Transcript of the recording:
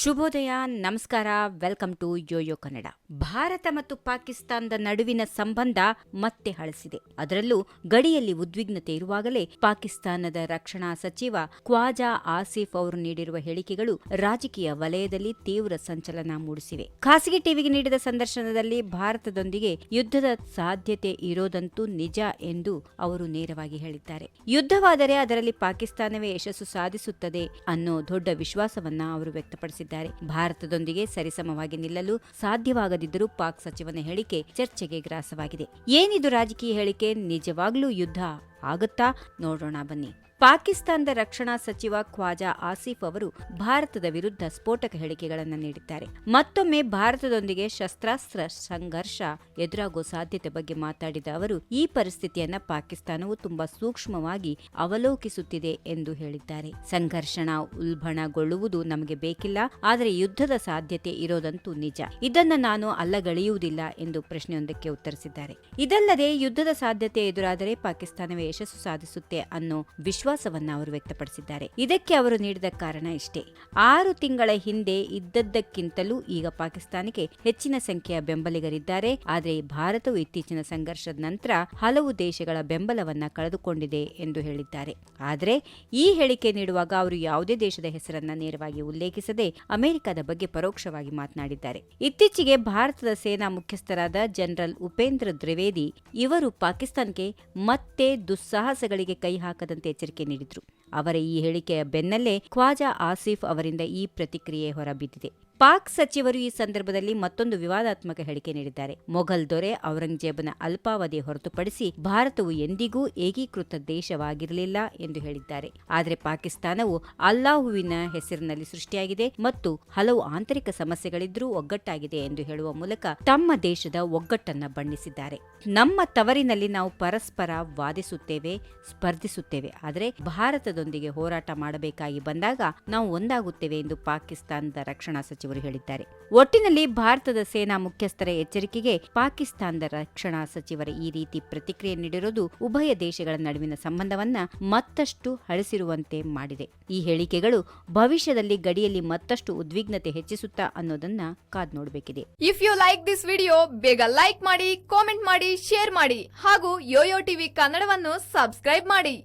ಶುಭೋದಯ, ನಮಸ್ಕಾರ, welcome to Yoyo Kannada. Bharat ಮತ್ತು ಪಾಕಿಸ್ತಾನದ ನಡುವಿನ ಸಂಬಂಧ ಮತ್ತೆ ಹಳಸಿದೆ. ಅದರಲ್ಲೂ ಗಡಿಯಲ್ಲಿ ಉದ್ವಿಗ್ನತೆ ಇರುವಾಗಲೇ ಪಾಕಿಸ್ತಾನದ ರಕ್ಷಣಾ ಸಚಿವ ಕ್ವಾಜಾ ಆಸಿಫ್ ಅವರು ನೀಡಿರುವ ಹೇಳಿಕೆಗಳು ರಾಜಕೀಯ ವಲಯದಲ್ಲಿ ತೀವ್ರ ಸಂಚಲನ ಮೂಡಿಸಿವೆ. ಖಾಸಗಿ ಟಿವಿಗೆ ನೀಡಿದ ಸಂದರ್ಶನದಲ್ಲಿ ಭಾರತದೊಂದಿಗೆ ಯುದ್ಧದ ಸಾಧ್ಯತೆ ಇರೋದಂತೂ ನಿಜ ಎಂದು ಅವರು ನೇರವಾಗಿ ಹೇಳಿದ್ದಾರೆ. ಯುದ್ಧವಾದರೆ ಅದರಲ್ಲಿ ಪಾಕಿಸ್ತಾನವೇ ಯಶಸ್ಸು ಸಾಧಿಸುತ್ತದೆ ಅನ್ನೋ ದೊಡ್ಡ ವಿಶ್ವಾಸವನ್ನ ಅವರು ವ್ಯಕ್ತಪಡಿಸಿದ್ದಾರೆ. ಭಾರತದೊಂದಿಗೆ ಸರಿಸಮವಾಗಿ ನಿಲ್ಲಲು ಸಾಧ್ಯವಾಗದಿದ್ದರೂ ಪಾಕ್ ಸಚಿವನ ಹೇಳಿಕೆ ಚರ್ಚೆಗೆ ಗ್ರಾಸವಾಗಿದೆ. ಏನಿದು ರಾಜಕೀಯ ಹೇಳಿಕೆ? ನಿಜವಾಗ್ಲೂ ಯುದ್ಧ ಆಗುತ್ತಾ? ನೋಡೋಣ ಬನ್ನಿ. ಪಾಕಿಸ್ತಾನದ ರಕ್ಷಣಾ ಸಚಿವ ಖ್ವಾಜಾ ಆಸಿಫ್ ಅವರು ಭಾರತದ ವಿರುದ್ಧ ಸ್ಫೋಟಕ ಹೇಳಿಕೆಗಳನ್ನು ನೀಡಿದ್ದಾರೆ. ಮತ್ತೊಮ್ಮೆ ಭಾರತದೊಂದಿಗೆ ಶಸ್ತ್ರಾಸ್ತ್ರ ಸಂಘರ್ಷ ಎದುರಾಗುವ ಸಾಧ್ಯತೆ ಬಗ್ಗೆ ಮಾತಾಡಿದ ಅವರು, ಈ ಪರಿಸ್ಥಿತಿಯನ್ನ ಪಾಕಿಸ್ತಾನವು ತುಂಬಾ ಸೂಕ್ಷ್ಮವಾಗಿ ಅವಲೋಕಿಸುತ್ತಿದೆ ಎಂದು ಹೇಳಿದ್ದಾರೆ. ಸಂಘರ್ಷಣ ಉಲ್ಬಣಗೊಳ್ಳುವುದು ನಮಗೆ ಬೇಕಿಲ್ಲ, ಆದರೆ ಯುದ್ಧದ ಸಾಧ್ಯತೆ ಇರೋದಂತೂ ನಿಜ. ಇದನ್ನು ನಾನು ಅಲ್ಲಗಳೆಯುವುದಿಲ್ಲ ಎಂದು ಪ್ರಶ್ನೆಯೊಂದಕ್ಕೆ ಉತ್ತರಿಸಿದ್ದಾರೆ. ಇದಲ್ಲದೆ ಯುದ್ಧದ ಸಾಧ್ಯತೆ ಎದುರಾದರೆ ಪಾಕಿಸ್ತಾನವೇ ಯಶಸ್ಸು ಸಾಧಿಸುತ್ತೆ ಅನ್ನೋ ವಿಶ್ವಾಸವನ್ನ ಅವರು ವ್ಯಕ್ತಪಡಿಸಿದ್ದಾರೆ. ಇದಕ್ಕೆ ಅವರು ನೀಡಿದ ಕಾರಣ ಇಷ್ಟೇ. ಆರು ತಿಂಗಳ ಹಿಂದೆ ಇದ್ದದ್ದಕ್ಕಿಂತಲೂ ಈಗ ಪಾಕಿಸ್ತಾನಕ್ಕೆ ಹೆಚ್ಚಿನ ಸಂಖ್ಯೆಯ ಬೆಂಬಲಿಗರಿದ್ದಾರೆ. ಆದರೆ ಭಾರತವು ಇತ್ತೀಚಿನ ಸಂಘರ್ಷದ ನಂತರ ಹಲವು ದೇಶಗಳ ಬೆಂಬಲವನ್ನ ಕಳೆದುಕೊಂಡಿದೆ ಎಂದು ಹೇಳಿದ್ದಾರೆ. ಆದರೆ ಈ ಹೇಳಿಕೆ ನೀಡುವಾಗ ಅವರು ಯಾವುದೇ ದೇಶದ ಹೆಸರನ್ನ ನೇರವಾಗಿ ಉಲ್ಲೇಖಿಸದೆ ಅಮೆರಿಕದ ಬಗ್ಗೆ ಪರೋಕ್ಷವಾಗಿ ಮಾತನಾಡಿದ್ದಾರೆ. ಇತ್ತೀಚೆಗೆ ಭಾರತದ ಸೇನಾ ಮುಖ್ಯಸ್ಥರಾದ ಜನರಲ್ ಉಪೇಂದ್ರ ದ್ವಿವೇದಿ ಇವರು ಪಾಕಿಸ್ತಾನಕ್ಕೆ ಮತ್ತೆ ದುಸ್ಸಾಹಸಗಳಿಗೆ ಕೈ ಹಾಕದಂತೆ ಎಚ್ಚರಿಕೆ ನೀಡಿದ್ರು. ಅವರ ಈ ಹೇಳಿಕೆಯ ಬೆನ್ನಲ್ಲೇ ಖ್ವಾಜಾ ಆಸಿಫ್ ಅವರಿಂದ ಈ ಪ್ರತಿಕ್ರಿಯೆ ಹೊರಬಿದ್ದಿದೆ. ಪಾಕ್ ಸಚಿವರು ಈ ಸಂದರ್ಭದಲ್ಲಿ ಮತ್ತೊಂದು ವಿವಾದಾತ್ಮಕ ಹೇಳಿಕೆ ನೀಡಿದ್ದಾರೆ. ಮೊಘಲ್ ದೊರೆ ಔರಂಗಜೇಬನ ಅಲ್ಪಾವಧಿ ಹೊರತುಪಡಿಸಿ ಭಾರತವು ಎಂದಿಗೂ ಏಕೀಕೃತ ದೇಶವಾಗಿರಲಿಲ್ಲ ಎಂದು ಹೇಳಿದ್ದಾರೆ. ಆದರೆ ಪಾಕಿಸ್ತಾನವು ಅಲ್ಲಾಹುವಿನ ಹೆಸರಿನಲ್ಲಿ ಸೃಷ್ಟಿಯಾಗಿದೆ ಮತ್ತು ಹಲವು ಆಂತರಿಕ ಸಮಸ್ಯೆಗಳಿದ್ರೂ ಒಗ್ಗಟ್ಟಾಗಿದೆ ಎಂದು ಹೇಳುವ ಮೂಲಕ ತಮ್ಮ ದೇಶದ ಒಗ್ಗಟ್ಟನ್ನು ಬಣ್ಣಿಸಿದ್ದಾರೆ. ನಮ್ಮ ತವರಿನಲ್ಲಿ ನಾವು ಪರಸ್ಪರ ವಾದಿಸುತ್ತೇವೆ, ಸ್ಪರ್ಧಿಸುತ್ತೇವೆ. ಆದರೆ ಭಾರತದೊಂದಿಗೆ ಹೋರಾಟ ಮಾಡಬೇಕಾಗಿ ಬಂದಾಗ ನಾವು ಒಂದಾಗುತ್ತೇವೆ ಎಂದು ಪಾಕಿಸ್ತಾನದ ರಕ್ಷಣಾ ಸಚಿವರು ಹೇಳಿದ್ದಾರೆ. ಒಟ್ಟಿನಲ್ಲಿ ಭಾರತದ ಸೇನಾ ಮುಖ್ಯಸ್ಥರ ಎಚ್ಚರಿಕೆಗೆ ಪಾಕಿಸ್ತಾನದ ರಕ್ಷಣಾ ಸಚಿವರ ಈ ರೀತಿ ಪ್ರತಿಕ್ರಿಯೆ ನೀಡಿರುವುದು ಉಭಯ ದೇಶಗಳ ನಡುವಿನ ಸಂಬಂಧವನ್ನ ಮತ್ತಷ್ಟು ಹಳಿಸಿರುವಂತೆ ಮಾಡಿದೆ. ಈ ಹೇಳಿಕೆಗಳು ಭವಿಷ್ಯದಲ್ಲಿ ಗಡಿಯಲ್ಲಿ ಮತ್ತಷ್ಟು ಉದ್ವಿಗ್ನತೆ ಹೆಚ್ಚಿಸುತ್ತಾ ಅನ್ನೋದನ್ನ ಕಾದ್ ನೋಡಬೇಕಿದೆ. If you like this video ಬೇಗ ಲೈಕ್ ಮಾಡಿ ಕಾಮೆಂಟ್ ಮಾಡಿ ಶೇರ್ ಮಾಡಿ ಹಾಗೂ ಯೋಯೋ ಟಿವಿ ಕನ್ನಡವನ್ನು ಸಬ್ಸ್ಕ್ರೈಬ್ ಮಾಡಿ.